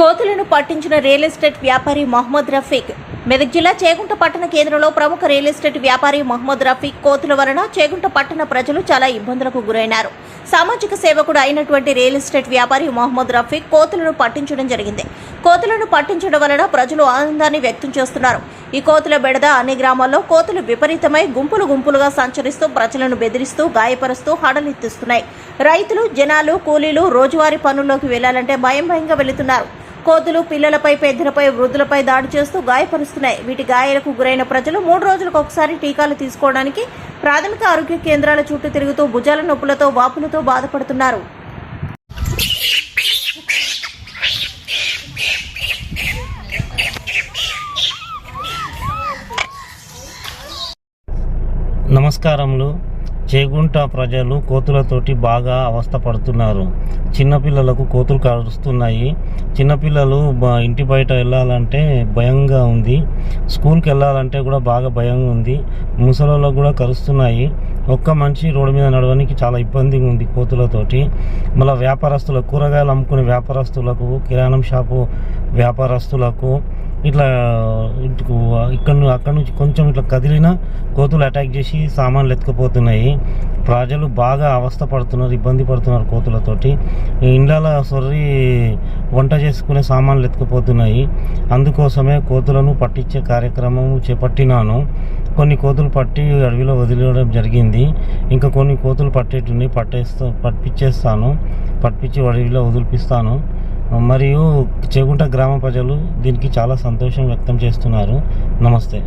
కోతులను పట్టించిన real estate వ్యాపారి మహమ్మద్ రఫీక్. మెదక్ జిల్లా చేగుంట పట్టణ కేంద్రంలో ప్రముఖ రియల్ ఎస్టేట్ వ్యాపారి మహమ్మద్ రఫీక్ కోతుల వలన చేగుంట పట్టణ ప్రజలు చాలా ఇబ్బందులకు గురైనారు. సామాజిక సేవకుడు అయినటువంటి రియల్ ఎస్టేట్ వ్యాపారి మహమ్మద్ రఫీక్ కోతులను పట్టించడం జరిగింది. కోతులను పట్టించడం వలన ప్రజలు ఆనందాన్ని వ్యక్తం చేస్తున్నారు. ఈ కోతుల బెడద అన్ని గ్రామాల్లో కోతులు విపరీతమై గుంపులు గుంపులుగా సంచరిస్తూ ప్రజలను బెదిరిస్తూ గాయపరుస్తూ హడలెత్తిస్తున్నాయి. రైతులు జనాలు కూలీలు రోజువారీ పనుల్లోకి వెళ్ళాలంటే భయం భయంగా వెళుతున్నారు. కోతులు పిల్లలపై పెద్దలపై వృద్ధులపై దాడి చేస్తూ గాయపరుస్తున్నాయి. వీటి గాయాలకు గురైన ప్రజలు మూడు రోజులకు ఒకసారి టీకాలు తీసుకోవడానికి ప్రాథమిక ఆరోగ్య కేంద్రాల చుట్టూ తిరుగుతూ భుజాల నొప్పులతో వాపులతో బాధపడుతున్నారు. నమస్కారములు. చేగుంట ప్రజలు కోతులతోటి బాగా అవస్థ పడుతున్నారు. చిన్నపిల్లలకు కోతులు కరుస్తున్నాయి. చిన్నపిల్లలు ఇంటి బయట వెళ్ళాలంటే భయంగా ఉంది. స్కూల్కి వెళ్ళాలంటే కూడా బాగా భయంగా ఉంది. ముసలోళ్ళకు కూడా కరుస్తున్నాయి. ఒక్క మనిషి రోడ్డు మీద నడవడానికి చాలా ఇబ్బందిగా ఉంది కోతులతోటి. మళ్ళీ వ్యాపారస్తులకు కూరగాయలు అమ్ముకునే వ్యాపారస్తులకు కిరాణం షాపు వ్యాపారస్తులకు ఇట్లా ఇటు ఇక్కడ అక్కడి అక్కడ నుంచి కొంచెం ఇట్లా కదిలినా కోతులు అటాక్ చేసి సామాన్లు ఎత్తుకుపోతున్నాయి. ప్రజలు బాగా అవస్థ పడుతున్నారు ఇబ్బంది పడుతున్నారు కోతులతోటి. ఈ ఇండ్ల సొర్రి వంట చేసుకునే సామాన్లు ఎత్తుకుపోతున్నాయి. అందుకోసమే కోతులను పట్టించే కార్యక్రమం చేపట్టినాను. కొన్ని కోతులు పట్టి అడవిలో వదిలేయడం జరిగింది. ఇంకా కొన్ని కోతులు పట్టేటున్నాయి పట్టేస్తా పట్టించేస్తాను పట్టించి అడవిలో వదిలిపిస్తాను. మరియు చేగుంట గ్రామ ప్రజలు దీనికి చాలా సంతోషం వ్యక్తం చేస్తున్నారు. నమస్తే.